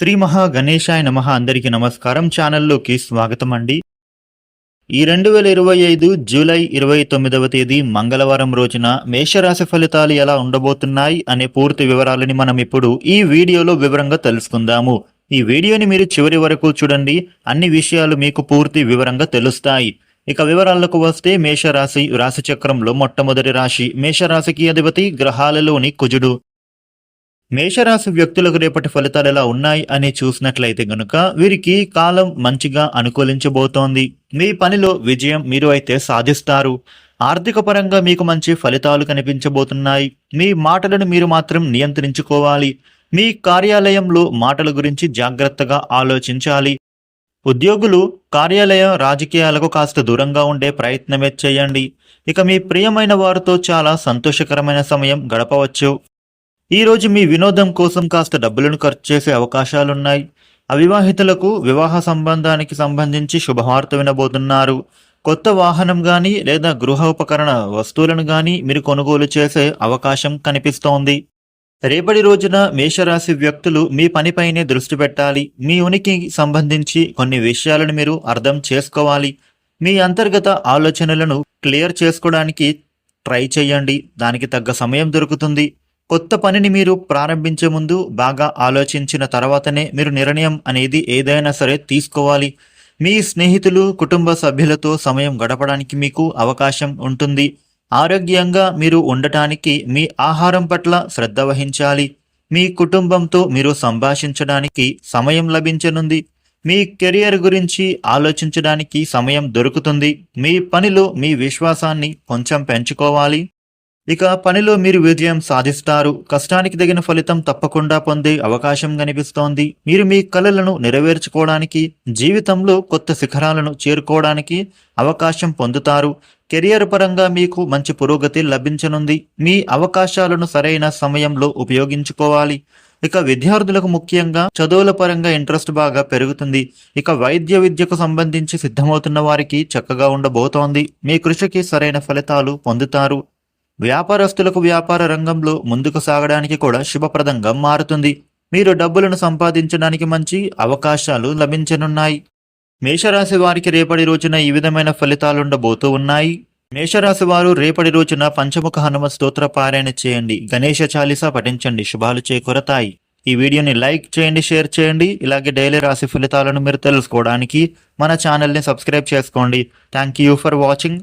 శ్రీ మహా గణేశాయ నమః అందరికీ నమస్కారం. ఛానల్లోకి స్వాగతం అండి ఈ రెండు వేల ఇరవై ఐదు జూలై ఇరవై తొమ్మిదవ తేదీ మంగళవారం రోజున మేషరాశి ఫలితాలు ఎలా ఉండబోతున్నాయి అనే పూర్తి వివరాలని మనం ఇప్పుడు ఈ వీడియోలో వివరంగా తెలుసుకుందాము. ఈ వీడియోని మీరు చివరి వరకు చూడండి. అన్ని విషయాలు మీకు పూర్తి వివరంగా తెలుస్తాయి. ఇక వివరాలకు వస్తే మేషరాశి రాశిచక్రంలో మొట్టమొదటి రాశి మేషరాశికి అధిపతి గ్రహాలలోని కుజుడు. మేషరాశి వ్యక్తులకు రేపటి ఫలితాలు ఎలా ఉన్నాయి అని చూసినట్లయితే గనుక వీరికి కాలం మంచిగా అనుకూలించబోతోంది. మీ పనిలో విజయం మీరు అయితే సాధిస్తారు. ఆర్థిక పరంగా మీకు మంచి ఫలితాలు కనిపించబోతున్నాయి. మీ మాటలను మీరు మాత్రం నియంత్రించుకోవాలి. మీ కార్యాలయంలో మాటల గురించి జాగ్రత్తగా ఆలోచించాలి. ఉద్యోగులు కార్యాలయం రాజకీయాలకు కాస్త దూరంగా ఉండే ప్రయత్నమే చేయండి. ఇక మీ ప్రియమైన వారితో చాలా సంతోషకరమైన సమయం గడపవచ్చు. ఈ రోజు మీ వినోదం కోసం కాస్త డబ్బులను ఖర్చు చేసే అవకాశాలున్నాయి. అవివాహితులకు వివాహ సంబంధానికి సంబంధించి శుభవార్త వినబోతున్నారు. కొత్త వాహనం గాని లేదా గృహ ఉపకరణ వస్తువులను గాని మీరు కొనుగోలు చేసే అవకాశం కనిపిస్తోంది. రేపటి రోజున మేషరాశి వ్యక్తులు మీ పనిపైనే దృష్టి పెట్టాలి. మీ ఉనికికి సంబంధించి కొన్ని విషయాలను మీరు అర్థం చేసుకోవాలి. మీ అంతర్గత ఆలోచనలను క్లియర్ చేసుకోవడానికి ట్రై చేయండి. దానికి తగ్గ సమయం దొరుకుతుంది. కొత్త పనిని మీరు ప్రారంభించే ముందు బాగా ఆలోచించిన తర్వాతనే మీరు నిర్ణయం అనేది ఏదైనా సరే తీసుకోవాలి. మీ స్నేహితులు కుటుంబ సభ్యులతో సమయం గడపడానికి మీకు అవకాశం ఉంటుంది. ఆరోగ్యంగా మీరు ఉండటానికి మీ ఆహారం పట్ల శ్రద్ధ వహించాలి. మీ కుటుంబంతో మీరు సంభాషించడానికి సమయం లభించనుంది. మీ కెరియర్ గురించి ఆలోచించడానికి సమయం దొరుకుతుంది. మీ పనిలో మీ విశ్వాసాన్ని కొంచెం పెంచుకోవాలి. ఇక పనిలో మీరు విజయం సాధిస్తారు. కష్టానికి తగిన ఫలితం తప్పకుండా పొందే అవకాశం కనిపిస్తోంది. మీరు మీ కలలను నెరవేర్చుకోవడానికి జీవితంలో కొత్త శిఖరాలను చేరుకోవడానికి అవకాశం పొందుతారు. కెరియర్ పరంగా మీకు మంచి పురోగతి లభించనుంది. మీ అవకాశాలను సరైన సమయంలో ఉపయోగించుకోవాలి. ఇక విద్యార్థులకు ముఖ్యంగా చదువుల పరంగా ఇంట్రెస్ట్ బాగా పెరుగుతుంది. ఇక వైద్య విద్యకు సంబంధించి సిద్ధమవుతున్న వారికి చక్కగా ఉండబోతోంది. మీ కృషికి సరైన ఫలితాలు పొందుతారు. వ్యాపారస్తులకు వ్యాపార రంగంలో ముందుకు సాగడానికి కూడా శుభప్రదంగా మారుతుంది. మీరు డబ్బులను సంపాదించడానికి మంచి అవకాశాలు లభించనున్నాయి. మేషరాశి వారికి రేపటి రోజున ఈ విధమైన ఫలితాలుండబోతూ ఉన్నాయి. మేషరాశి వారు రేపటి రోజున పంచముఖ హనుమ స్తోత్ర పారాయణ చేయండి. గణేష చాలీసా పఠించండి. శుభాలు చేకూరతాయి. ఈ వీడియోని లైక్ చేయండి షేర్ చేయండి. ఇలాగే డైలీ రాశి ఫలితాలను మీరు తెలుసుకోవడానికి మన ఛానల్ని సబ్స్క్రైబ్ చేసుకోండి. Thank you for watching.